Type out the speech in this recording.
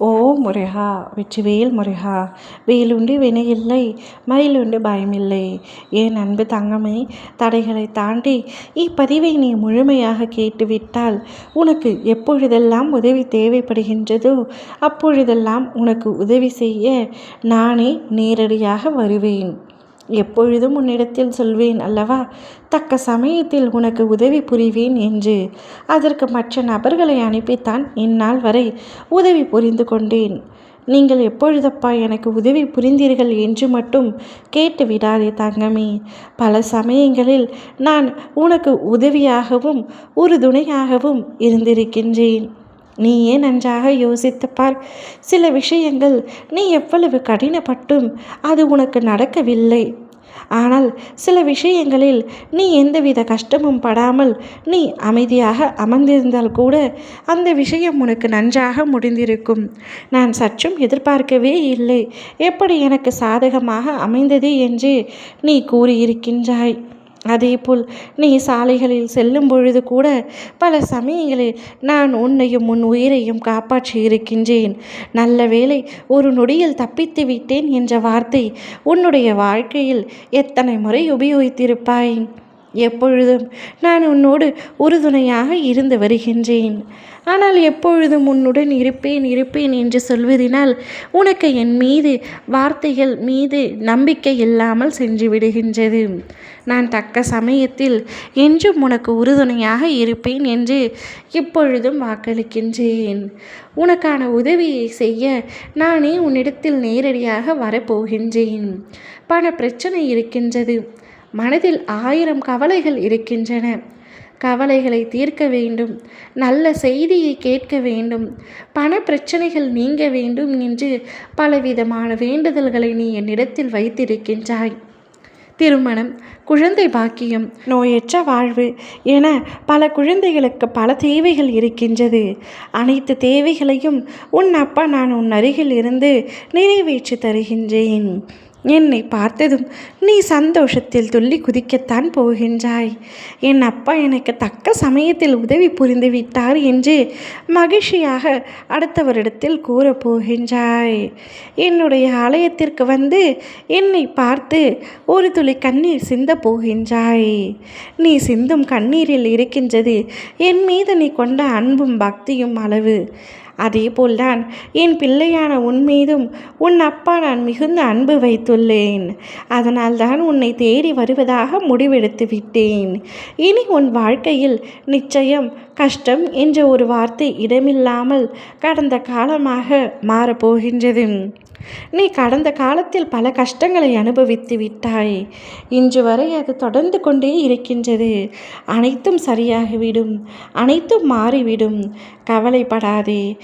ஓ முருகா வெற்றிவேல் முருகா வேலுண்டு மயில் மயிலுண்டு பயமில்லை. என் அன்பு தங்கமே தடைகளை தாண்டி இப்பதிவை நீ முழுமையாக கேட்டுவிட்டால் உனக்கு எப்பொழுதெல்லாம் உதவி தேவைப்படுகின்றதோ அப்பொழுதெல்லாம் உனக்கு உதவி செய்ய நானே நேரடியாக வருவேன். எப்பொழுதும் உன்னிடத்தில் சொல்வேன் அல்லவா? தக்க சமயத்தில் உனக்கு உதவி புரிவேன் என்று. அதற்கு மற்ற நபர்களை அனுப்பித்தான் இந்நாள் வரை உதவி புரிந்து கொண்டேன். நீங்கள் எப்பொழுதப்பா எனக்கு உதவி புரிந்தீர்கள் என்று மட்டும் கேட்டு விடாதே தங்கமே. பல சமயங்களில் நான் உனக்கு உதவியாகவும் உறுதுணையாகவும் இருந்திருக்கின்றேன். நீயே நன்றாக யோசித்துப்பார். சில விஷயங்கள் நீ எவ்வளவு கடினப்பட்டும் அது உனக்கு நடக்கவில்லை. ஆனால் சில விஷயங்களில் நீ எந்தவித கஷ்டமும் படாமல் நீ அமைதியாக அமர்ந்திருந்தால் கூட அந்த விஷயம் உனக்கு நன்றாக முடிந்திருக்கும். நான் சற்றும் எதிர்பார்க்கவே இல்லை. எப்படி எனக்கு சாதகமாக அமைந்தது என்று நீ கூறியிருக்கின்றாய்? அதேபோல் நீ சாலைகளில் செல்லும் பொழுது கூட பல சமயங்களில் நான் உன்னையும் உன் உயிரையும் காப்பாற்றி இருக்கின்றேன். நல்ல வேலை ஒரு நொடியில் தப்பித்து விட்டேன் என்ற வார்த்தை உன்னுடைய வாழ்க்கையில் எத்தனை முறை உபயோகித்திருப்பாய்? எப்பொழுதும் நான் உன்னோடு உறுதுணையாக இருந்து வருகின்றேன். ஆனால் எப்பொழுதும் உன்னுடன் இருப்பேன் இருப்பேன் என்று சொல்வதினால் உனக்கு என் மீது வார்த்தைகள் மீது நம்பிக்கை இல்லாமல் சென்று விடுகின்றது. நான் தக்க சமயத்தில் என்றும் உனக்கு உறுதுணையாக இருப்பேன் என்று இப்பொழுதும் வாக்களிக்கின்றேன். உனக்கான உதவியை செய்ய நானே உன்னிடத்தில் நேரடியாக வரப்போகின்றேன். பண பிரச்சனை இருக்கின்றது. மனதில் ஆயிரம் கவலைகள் இருக்கின்றன. கவலைகளை தீர்க்க வேண்டும். நல்ல செய்தியை கேட்க வேண்டும். பண பிரச்சனைகள் நீங்க வேண்டும் என்று பலவிதமான வேண்டுதல்களை நீ என்னிடத்தில் வைத்திருக்கின்றாய். திருமணம் குழந்தை பாக்கியம் நோயற்ற வாழ்வு என பல குழந்தைகளுக்கு பல தேவைகள் இருக்கின்றது. அனைத்து தேவைகளையும் உன் அப்பா நான் உன் அருகில் இருந்து நிறைவேற்றி தருகின்றேன். என்னை பார்த்ததும் நீ சந்தோஷத்தில் துள்ளி குதிக்கத்தான் போகின்றாய். என் அப்பா எனக்கு தக்க சமயத்தில் உதவி புரிந்து விட்டார் என்று மகிழ்ச்சியாக அடுத்த வருடத்தில் கூறப்போகின்றாய். என்னுடைய ஆலயத்திற்கு வந்து என்னை பார்த்து ஒரு துளி கண்ணீர் சிந்த போகின்றாய். நீ சிந்தும் கண்ணீரில் இருக்கின்றது என் மீது நீ கொண்ட அன்பும் பக்தியும் அளவு. அதேபோல்தான் என் பிள்ளையான உன் மீதும் உன் அப்பா நான் மிகுந்த அன்பு வைத்துள்ளேன். அதனால்தான் உன்னை தேடி வருவதாக முடிவெடுத்து விட்டேன். இனி உன் வாழ்க்கையில் நிச்சயம் கஷ்டம் என்ற ஒரு வார்த்தை இடமில்லாமல் கடந்த காலமாக மாறப்போகின்றது. நீ கடந்த காலத்தில் பல கஷ்டங்களை அனுபவித்து விட்டாய். இன்று வரை அது தொடர்ந்து கொண்டே இருக்கின்றது. அனைத்தும் சரியாகிவிடும். அனைத்தும் மாறிவிடும். கவலைப்படாதே.